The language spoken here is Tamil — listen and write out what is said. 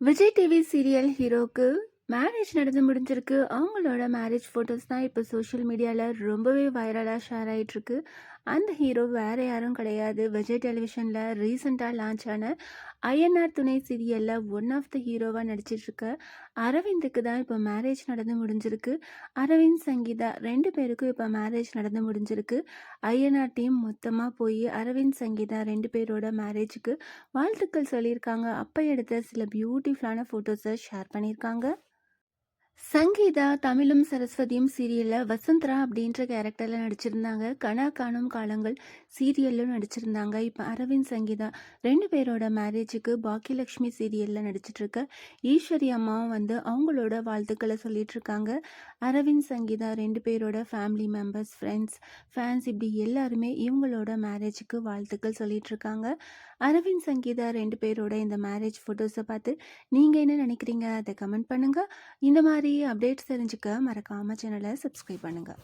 விஜய் டிவி சீரியல் ஹீரோக்கு மேரேஜ் நடந்து முடிஞ்சிருக்கு. அவங்களோட மேரேஜ் ஃபோட்டோஸ் தான் இப்போ சோஷியல் மீடியாவில் ரொம்பவே வைரலாக ஷேர் ஆகிட்டுருக்கு அந்த ஹீரோ வேறு யாரும் கிடையாது. விஜய் டெலிவிஷனில் ரீசெண்டாக லான்ச் ஆன ஐஎன்ஆர் துணை சீரியலில் ஒன் ஆஃப் த ஹீரோவாக நடிச்சிட்ருக்க அரவிந்துக்கு தான் இப்போ மேரேஜ் நடந்து முடிஞ்சிருக்கு. அரவிந்த் சங்கீதா ரெண்டு பேருக்கும் இப்போ மேரேஜ் நடந்து முடிஞ்சிருக்கு. ஐஎன்ஆர் டீம் மொத்தமாக போய் அரவிந்த் சங்கீதா ரெண்டு பேரோட மேரேஜுக்கு வாழ்த்துக்கள் சொல்லியிருக்காங்க. அப்போ எடுத்த சில பியூட்டிஃபுல்லான ஃபோட்டோஸை ஷேர் பண்ணியிருக்காங்க. சங்கீதா தமிழும் சரஸ்வதியும் சீரியலில் வசந்த்ரா அப்படின்ற கேரக்டரில் நடிச்சிருந்தாங்க. கனா காணும் காலங்கள் சீரியல்லும் நடிச்சிருந்தாங்க. இப்போ அரவிந்த் சங்கீதா ரெண்டு பேரோட மேரேஜுக்கு பாக்கியலக்ஷ்மி சீரியலில் நடிச்சிட்ருக்க. ஈஸ்வரி அம்மாவும் வந்து அவங்களோட வாழ்த்துக்களை சொல்லிகிட்ருக்காங்க அரவிந்த் சங்கீதா ரெண்டு பேரோட ஃபேமிலி மெம்பர்ஸ் ஃப்ரெண்ட்ஸ் ஃபேன்ஸ் இப்படி எல்லாருமே இவங்களோட மேரேஜுக்கு வாழ்த்துக்கள் சொல்லிகிட்ருக்காங்க அரவிந்த் சங்கீதா ரெண்டு பேரோட இந்த மேரேஜ் ஃபோட்டோஸை பார்த்து நீங்கள் என்ன நினைக்கிறீங்க? அதை கமெண்ட் பண்ணுங்கள் இந்த மாதிரி மாதிரி அப்டேட்ஸ் தெரிஞ்சுக்க மறக்காமல் சேனலை சப்ஸ்கிரைப் பண்ணுங்கள்